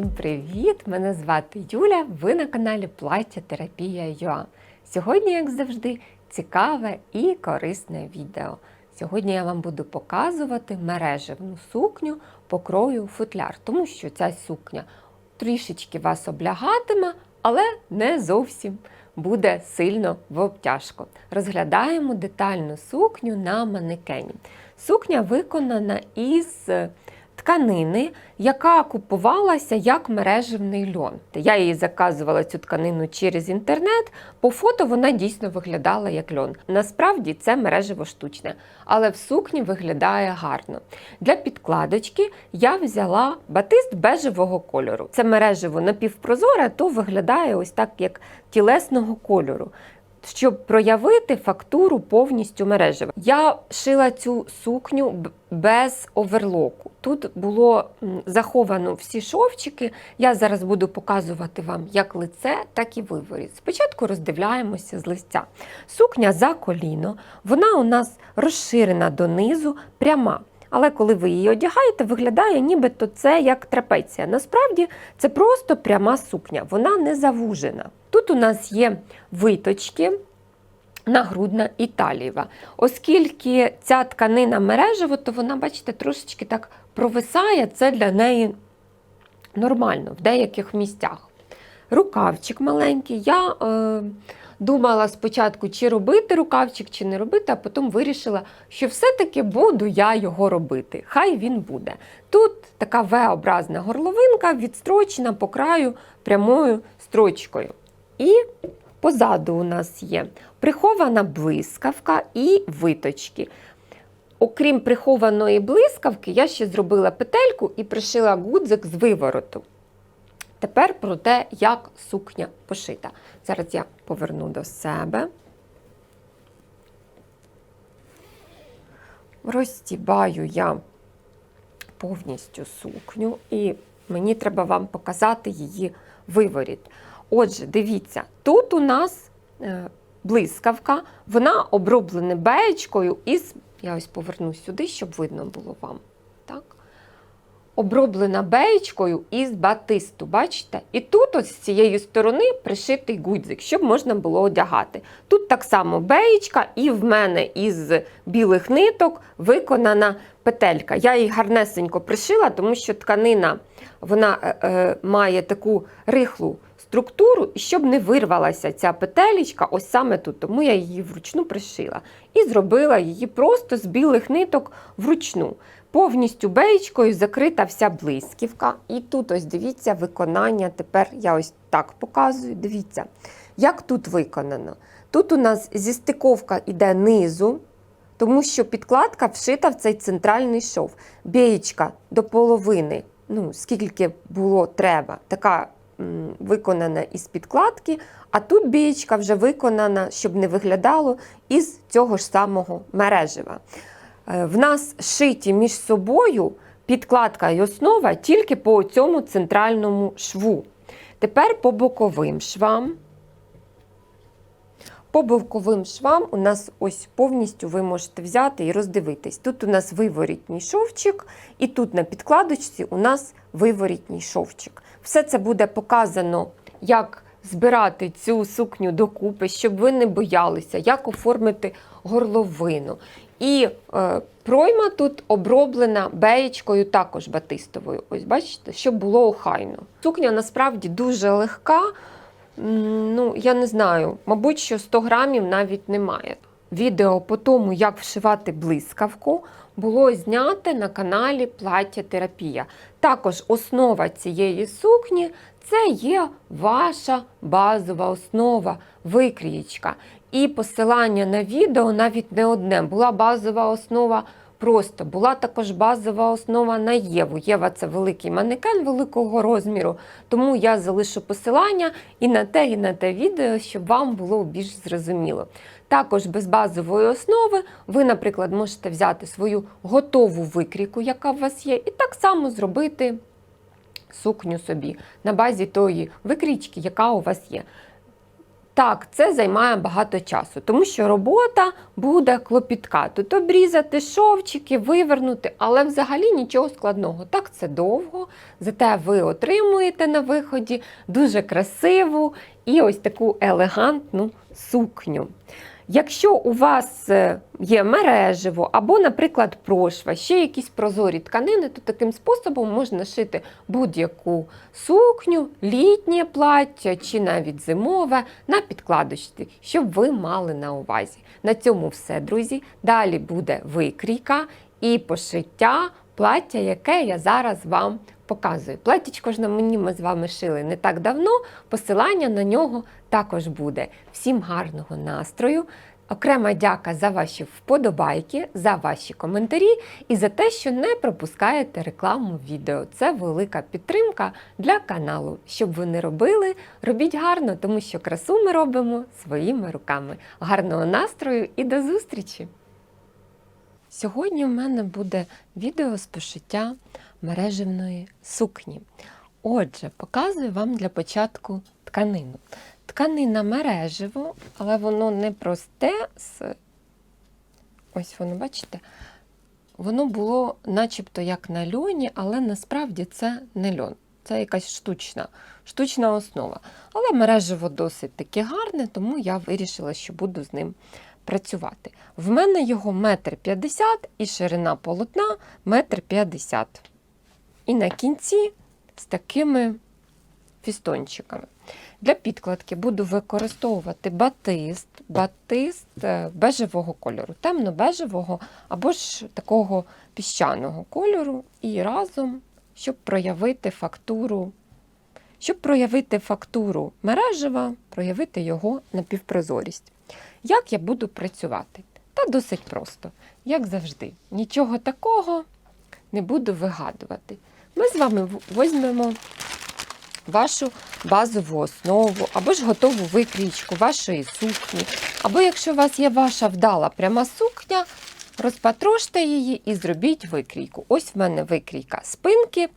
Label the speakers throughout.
Speaker 1: усім привіт! Мене звати Юля. Ви на каналі Плаття Терапія ЮА. Сьогодні, як завжди, цікаве і корисне відео. Сьогодні я вам буду показувати мережевну сукню покрою футляр, тому що ця сукня трішечки вас облягатиме, але не зовсім буде сильно в обтяжку. Розглядаємо детальну сукню на манекені. Сукня виконана із тканини, яка купувалася як мережевний льон. Я її заказувала цю тканину через інтернет. По фото вона дійсно виглядала як льон. Насправді це мережево штучне, але в сукні виглядає гарно. Для підкладочки я взяла батист бежевого кольору. Це мережево напівпрозоре, то виглядає ось так, як тілесного кольору щоб проявити фактуру повністю мережева. Я шила цю сукню без оверлоку. Тут було заховано всі шовчики. Я зараз буду показувати вам як лице, так і виворіт. Спочатку роздивляємося з лиця. Сукня за коліно, вона у нас розширена донизу, пряма. Але коли ви її одягаєте, виглядає нібито це як трапеція. Насправді це просто пряма сукня, вона не завужена. Тут у нас є виточки. Нагрудна і талієва. Оскільки ця тканина мережева, то вона, бачите, трошечки так провисає, це для неї нормально в деяких місцях. Рукавчик маленький. Я е, думала спочатку, чи робити рукавчик, чи не робити, а потім вирішила, що все-таки буду я його робити. Хай він буде. Тут така V-образна горловинка, відстрочена по краю прямою строчкою. І позаду у нас є прихована блискавка і виточки. Окрім прихованої блискавки, я ще зробила петельку і пришила гудзик з вивороту. Тепер про те, як сукня пошита. Зараз я поверну до себе. Розстібаю я повністю сукню, і мені треба вам показати її виворіт. Отже, дивіться, тут у нас е, блискавка, вона оброблена беєчкою із. Я ось поверну сюди, щоб видно було вам. Так? Оброблена беєчкою із батисту, бачите? І тут ось з цієї сторони пришитий гудзик, щоб можна було одягати. Тут так само беєчка, і в мене із білих ниток виконана петелька. Я її гарнесенько пришила, тому що тканина вона е, е, має таку рихлу структуру, щоб не вирвалася ця петелечка, ось саме тут, тому я її вручну пришила. І зробила її просто з білих ниток вручну. Повністю беєчкою закрита вся блисківка. І тут, ось дивіться, виконання. Тепер я ось так показую. Дивіться, як тут виконано. Тут у нас зістиковка йде низу, тому що підкладка вшита в цей центральний шов. Бєєчка до половини, ну, скільки було треба, така виконана із підкладки, а тут бієчка вже виконана, щоб не виглядало, із цього ж самого мережева. Е, В нас шиті між собою підкладка і основа тільки по цьому центральному шву. Тепер по боковим швам. По боковим швам у нас ось повністю ви можете взяти і роздивитись. Тут у нас виворітній шовчик, і тут на підкладочці у нас виворітній шовчик. Все це буде показано, як збирати цю сукню докупи, щоб ви не боялися, як оформити горловину. І е, пройма тут оброблена беєчкою, також батистовою. Ось бачите, щоб було охайно. Сукня насправді дуже легка. Ну, я не знаю, мабуть, що 100 грамів навіть немає. Відео по тому, як вшивати блискавку, було зняте на каналі Плаття Терапія. Також основа цієї сукні це є ваша базова основа, викрієчка. І посилання на відео навіть не одне. Була базова основа просто, була також базова основа на Єву. Єва це великий манекен великого розміру, тому я залишу посилання і на те, і на те відео, щоб вам було більш зрозуміло. Також без базової основи ви, наприклад, можете взяти свою готову викрійку, яка у вас є, і так само зробити сукню собі на базі тої викрічки, яка у вас є. Так, це займає багато часу, тому що робота буде клопітка. Тут обрізати шовчики, вивернути, але взагалі нічого складного. Так, це довго, зате ви отримуєте на виході дуже красиву і ось таку елегантну сукню. Якщо у вас е, є мережево або, наприклад, прошва, ще якісь прозорі тканини, то таким способом можна шити будь-яку сукню, літнє плаття чи навіть зимове на підкладочці, щоб ви мали на увазі. На цьому все, друзі. Далі буде викрійка і пошиття плаття, яке я зараз вам показую. Платтячко ж на мені ми з вами шили не так давно, посилання на нього також буде. Всім гарного настрою! Окрема дяка за ваші вподобайки, за ваші коментарі і за те, що не пропускаєте рекламу відео. Це велика підтримка для каналу. Щоб ви не робили, робіть гарно, тому що красу ми робимо своїми руками. Гарного настрою і до зустрічі! Сьогодні у мене буде відео з пошиття мережевної сукні. Отже, показую вам для початку тканину. Тканина мережево, але воно не просте. Ось воно, бачите? Воно було начебто як на льоні, але насправді це не льон. Це якась штучна, штучна основа. Але мережево досить таки гарне, тому я вирішила, що буду з ним працювати. В мене його метр п'ятдесят і ширина полотна метр п'ятдесят. І на кінці з такими фістончиками. Для підкладки буду використовувати батист, батист е, бежевого кольору, темно-бежевого або ж такого піщаного кольору, і разом, щоб проявити фактуру, щоб проявити фактуру мережева, проявити його напівпрозорість. Як я буду працювати? Та досить просто, як завжди. Нічого такого не буду вигадувати. Ми з вами візьмемо вашу базову основу, або ж готову викрійку вашої сукні. Або якщо у вас є ваша вдала пряма сукня, розпатроште її і зробіть викрійку. Ось в мене викрійка спинки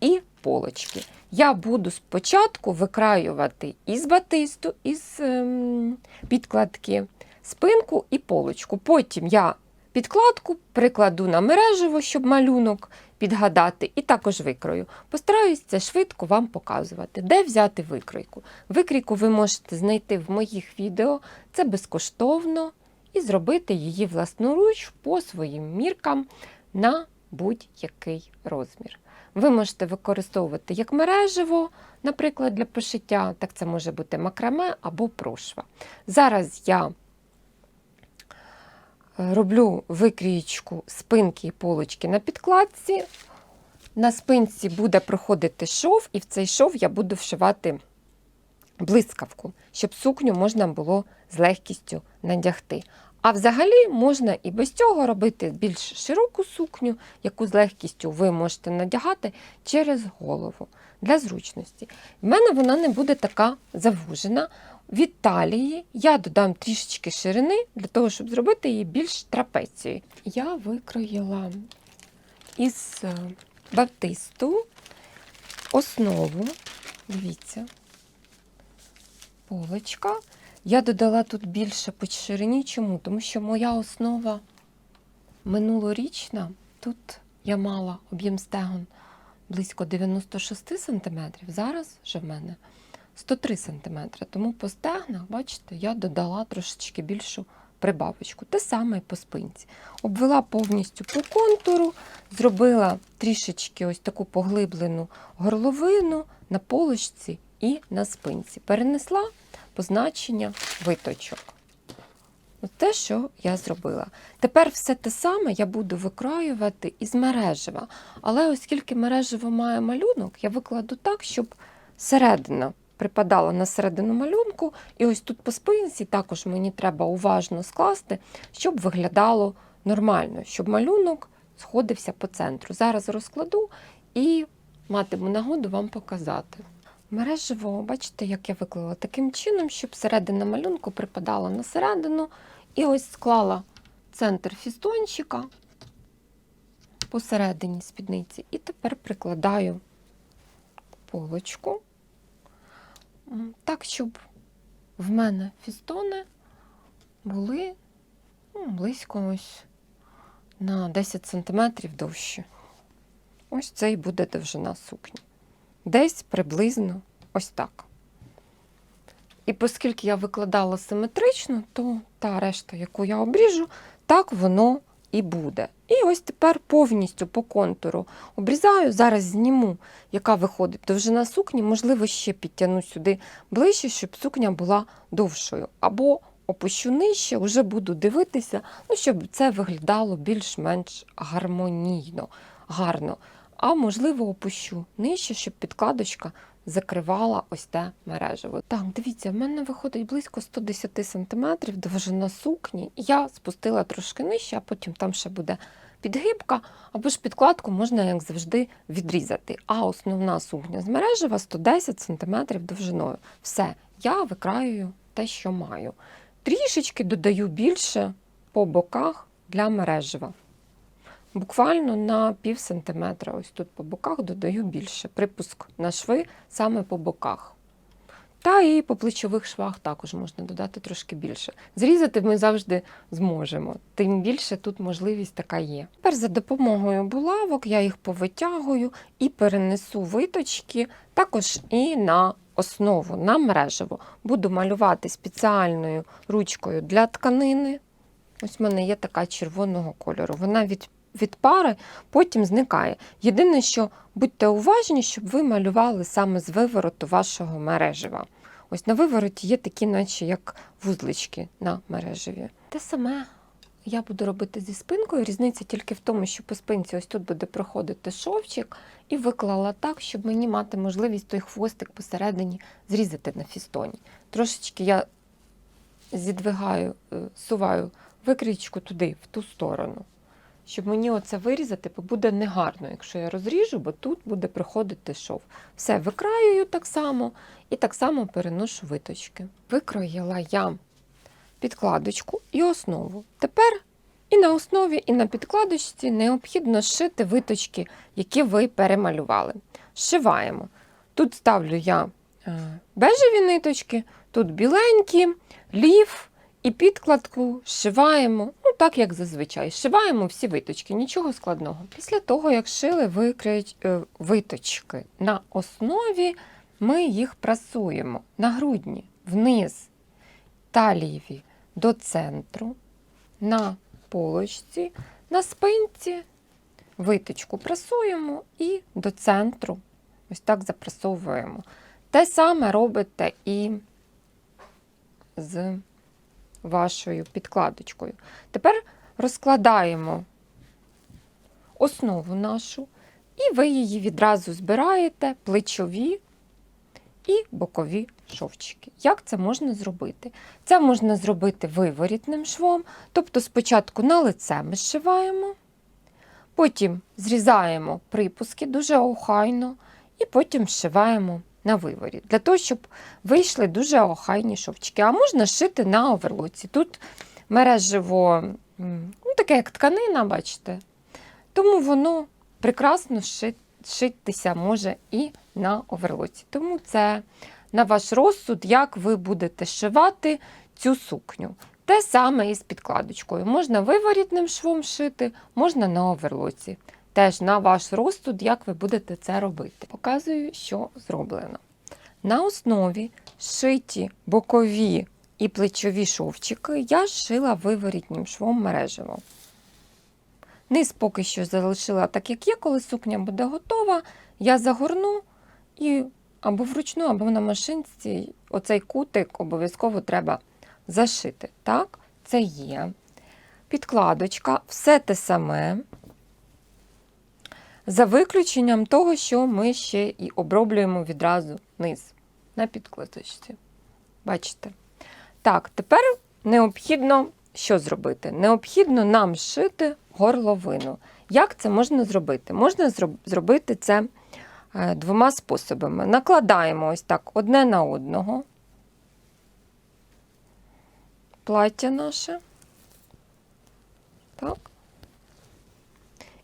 Speaker 1: і полочки. Я буду спочатку викраювати із батисту, із ем, підкладки, спинку і полочку. Потім я підкладку прикладу на мережево, щоб малюнок підгадати, і також викрою. Постараюсь це швидко вам показувати, де взяти викройку. Викрійку ви можете знайти в моїх відео, це безкоштовно, і зробити її власноруч по своїм міркам на будь-який розмір. Ви можете використовувати як мережево, наприклад, для пошиття, так це може бути макраме або прошва. Зараз я е, роблю викрієчку спинки і полочки на підкладці. На спинці буде проходити шов, і в цей шов я буду вшивати блискавку, щоб сукню можна було з легкістю надягти. А взагалі можна і без цього робити більш широку сукню, яку з легкістю ви можете надягати через голову для зручності. В мене вона не буде така завужена. Від талії я додам трішечки ширини для того, щоб зробити її більш трапецією. Я викроїла із батисту основу. Дивіться, полочка. Я додала тут більше по ширині. Чому? Тому що моя основа минулорічна. Тут я мала об'єм стегон близько 96 см. Зараз вже в мене 103 см. Тому по стегнах, бачите, я додала трошечки більшу прибавочку. Те саме і по спинці. Обвела повністю по контуру, зробила трішечки ось таку поглиблену горловину на полочці і на спинці. Перенесла позначення виточок. Ось те, що я зробила. Тепер все те саме я буду викроювати із мережева. Але оскільки мережево має малюнок, я викладу так, щоб середина припадала на середину малюнку. І ось тут по спинці також мені треба уважно скласти, щоб виглядало нормально, щоб малюнок сходився по центру. Зараз розкладу і матиму нагоду вам показати. Мережево, бачите, як я виклала таким чином, щоб середина малюнку припадала на середину. І ось склала центр фістончика посередині спідниці. І тепер прикладаю полочку, так, щоб в мене фістони були ну, близько ось на 10 см довші. Ось це і буде довжина сукні. Десь приблизно ось так. І оскільки я викладала симетрично, то та решта, яку я обріжу, так воно і буде. І ось тепер повністю по контуру обрізаю. Зараз зніму, яка виходить довжина сукні. Можливо, ще підтягну сюди ближче, щоб сукня була довшою. Або опущу нижче, вже буду дивитися, ну, щоб це виглядало більш-менш гармонійно, гарно. А можливо, опущу нижче, щоб підкладочка закривала ось те мережево. Так, дивіться, в мене виходить близько 110 см довжина сукні. Я спустила трошки нижче, а потім там ще буде підгибка, або ж підкладку можна, як завжди, відрізати. А основна сукня з мережева 110 см довжиною. Все, я викраюю те, що маю. Трішечки додаю більше по боках для мережева. Буквально на пів сантиметра, ось тут по боках додаю більше. Припуск на шви саме по боках. Та і по плечових швах також можна додати трошки більше. Зрізати ми завжди зможемо, тим більше тут можливість така є. Тепер за допомогою булавок я їх повитягую і перенесу виточки також і на основу, на мережево. Буду малювати спеціальною ручкою для тканини. Ось в мене є така червоного кольору. Вона від від пари потім зникає. Єдине, що будьте уважні, щоб ви малювали саме з вивороту вашого мережева. Ось на вивороті є такі, наче як вузлички на мережеві. Те саме я буду робити зі спинкою. Різниця тільки в тому, що по спинці ось тут буде проходити шовчик, і виклала так, щоб мені мати можливість той хвостик посередині зрізати на фістоні. Трошечки я зідвигаю, е, суваю викрічку туди, в ту сторону щоб мені оце вирізати, бо буде негарно, якщо я розріжу, бо тут буде приходити шов. Все, викраюю так само і так само переношу виточки. Викроїла я підкладочку і основу. Тепер і на основі, і на підкладочці необхідно зшити виточки, які ви перемалювали. Зшиваємо. Тут ставлю я е, бежеві ниточки, тут біленькі, лів. І підкладку зшиваємо, ну так як зазвичай, зшиваємо всі виточки, нічого складного. Після того, як шили викрить, е, виточки на основі, ми їх прасуємо на грудні, вниз, талієві до центру, на полочці, на спинці, виточку прасуємо і до центру. Ось так запрасовуємо. Те саме робите і з вашою підкладочкою. Тепер розкладаємо основу нашу, і ви її відразу збираєте плечові і бокові шовчики. Як це можна зробити? Це можна зробити виворітним швом, тобто спочатку на лице ми зшиваємо, потім зрізаємо припуски дуже охайно, і потім зшиваємо на виворі, для того, щоб вийшли дуже охайні шовчики. А можна шити на оверлоці. Тут мережево, ну, таке як тканина, бачите. Тому воно прекрасно шитися може і на оверлоці. Тому це на ваш розсуд, як ви будете шивати цю сукню. Те саме і з підкладочкою. Можна виворітним швом шити, можна на оверлоці. Теж на ваш розсуд, як ви будете це робити. Показую, що зроблено. На основі шиті бокові і плечові шовчики я шила виворітнім швом мережево. Низ поки що залишила так, як є, коли сукня буде готова, я загорну і або вручну, або на машинці оцей кутик обов'язково треба зашити. Так, це є. Підкладочка, все те саме. За виключенням того, що ми ще і оброблюємо відразу низ на підкладочці. Бачите? Так, тепер необхідно що зробити? Необхідно нам шити горловину. Як це можна зробити? Можна зробити це е, двома способами. Накладаємо ось так одне на одного плаття наше. Так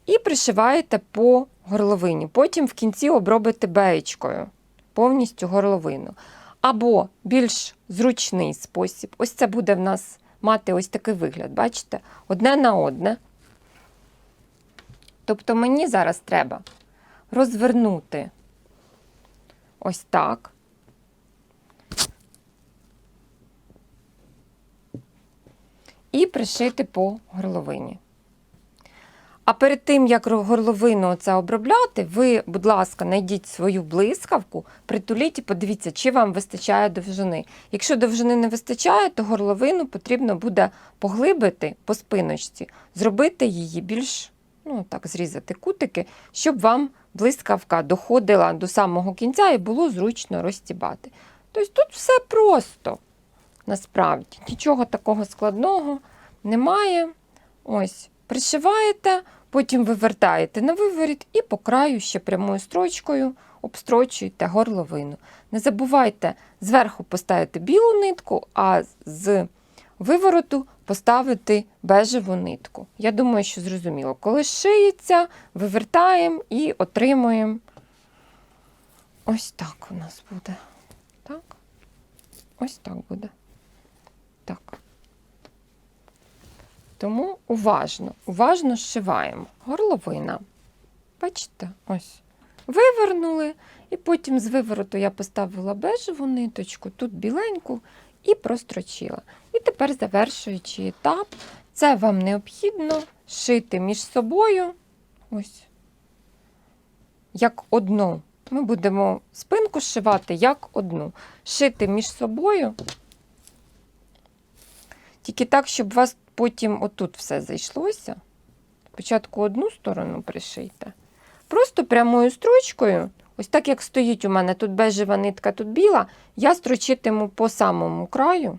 Speaker 1: і пришиваєте по горловині. Потім в кінці обробите беєчкою повністю горловину. Або більш зручний спосіб. Ось це буде в нас мати ось такий вигляд, бачите? Одне на одне. Тобто мені зараз треба розвернути ось так. І пришити по горловині. А перед тим, як горловину це обробляти, ви, будь ласка, знайдіть свою блискавку, притуліть і подивіться, чи вам вистачає довжини. Якщо довжини не вистачає, то горловину потрібно буде поглибити по спиночці, зробити її більш, ну так, зрізати кутики, щоб вам блискавка доходила до самого кінця і було зручно розтібати. Тобто тут все просто, насправді, нічого такого складного немає. Ось, пришиваєте, потім вивертаєте на виворіт і по краю ще прямою строчкою обстрочуєте горловину. Не забувайте зверху поставити білу нитку, а з вивороту поставити бежеву нитку. Я думаю, що зрозуміло. Коли шиється, вивертаємо і отримуємо. Ось так у нас буде. Так. Ось так буде. Так. Тому уважно, уважно зшиваємо. Горловина. Бачите, ось. Вивернули, і потім з вивороту я поставила бежеву ниточку, тут біленьку, і прострочила. І тепер завершуючий етап. Це вам необхідно шити між собою. Ось. Як одну. Ми будемо спинку шивати як одну. Шити між собою. Тільки так, щоб вас потім отут все зайшлося. Спочатку одну сторону пришийте. Просто прямою строчкою, ось так як стоїть у мене тут бежева нитка, тут біла, я строчитиму по самому краю,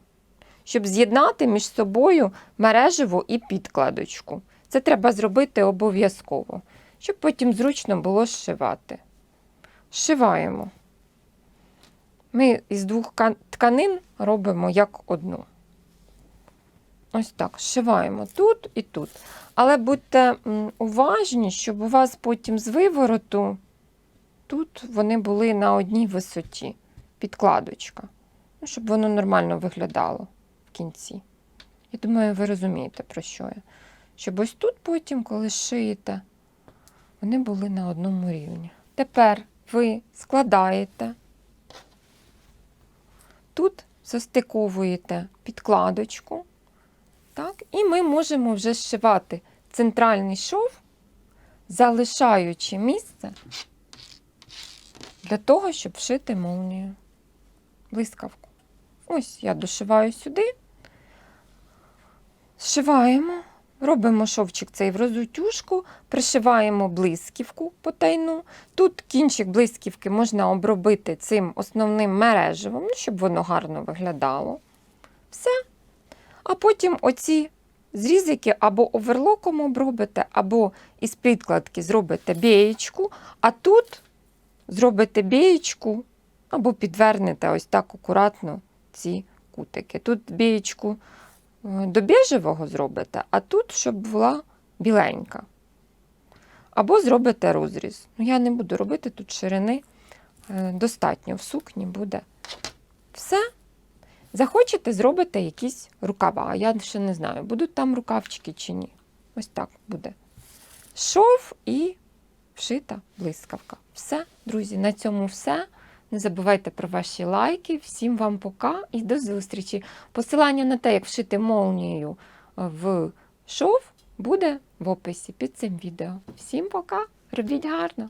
Speaker 1: щоб з'єднати між собою мережеву і підкладочку. Це треба зробити обов'язково, щоб потім зручно було зшивати. Зшиваємо. Ми із двох тканин робимо як одну. Ось так, зшиваємо тут і тут. Але будьте уважні, щоб у вас потім з вивороту тут вони були на одній висоті. Підкладочка. Ну, щоб воно нормально виглядало в кінці. Я думаю, ви розумієте, про що я. Щоб ось тут потім, коли шиєте, вони були на одному рівні. Тепер ви складаєте, тут застиковуєте підкладочку. Так? І ми можемо вже зшивати центральний шов, залишаючи місце для того, щоб вшити молнію. Блискавку. Ось я дошиваю сюди, зшиваємо, робимо шовчик цей в розутюжку, пришиваємо блисківку потайну. Тут кінчик блисківки можна обробити цим основним мережевим, ну, щоб воно гарно виглядало. Все. А потім оці зрізики або оверлоком обробите, або із підкладки зробите бієчку, а тут зробите бієчку, або підвернете ось так акуратно ці кутики. Тут бієчку е, до біжевого зробите, а тут, щоб була біленька. Або зробите розріз. Ну, я не буду робити тут ширини. е, Достатньо в сукні буде. Все. Захочете, зробите якісь рукава. Я ще не знаю, будуть там рукавчики чи ні. Ось так буде. Шов і вшита блискавка. Все, друзі, на цьому все. Не забувайте про ваші лайки. Всім вам пока і до зустрічі. Посилання на те, як вшити молнією в шов, буде в описі під цим відео. Всім пока! Робіть гарно!